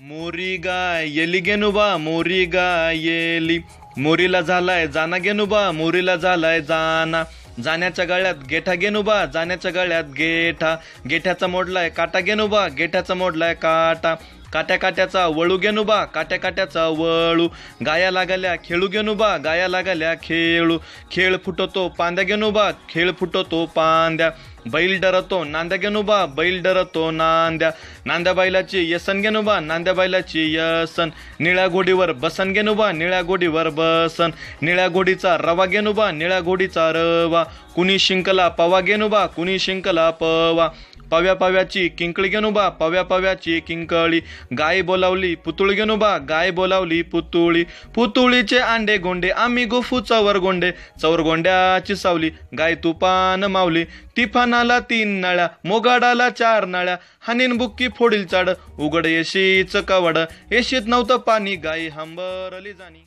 मोरी गाय येली गेनुबा मोरी गाय येली मोरीला झालाय जाना गेनुबा मोरीला झालाय जाना. जाण्याच्या गळ्यात गेठा गेनुबा जाण्याच्या गळ्यात गेठा. गेठ्याचा मोडलाय काटा गेनुबा गेठ्याचा मोडलाय काटा. काट्या काट्याचा वळू गेनुबा काट्या काट्याचा वळू. गाया लागल्या खेळू गेनुबा गाया लागल्या खेळू. खेळ फुटतो पांद्या गेनुबा खेळ फुटतो पांद्या. बैल डरतो नांद्या गेनुबा बैल डरतो नांद्या. नांद्या बैलाची यसन गेनुबा नांद्या बैलाची यसन. निळ्या घोडीवर बसन गेनुबा निळ्या घोडीवर वसन निळ्या घोडीचा रवा गेनुबा निळ्या घोडीचा रवा. कुणी शिंकला पवा गेनुबा कुणी शिंकला पवा. पव्या पव्याची किंकळी गेनुबा पव्या पव्याची किंकळी. गाय बोलावली पुतुळ गेनुबा गाय बोलावली पुतुळी. पुतुळीचे अंडे गोंडे आम्ही गोफू चवर गोंडे. चवर गोंड्याची सावली गाय तुपान मावली. तिफानाला तीन नळ्या मोगाडाला चार नळ्या. हानीन बुक्की फोडील चाड उघड येशीच कवड. येशीत नव्हतं पाणी गाय हंबरली जाणी.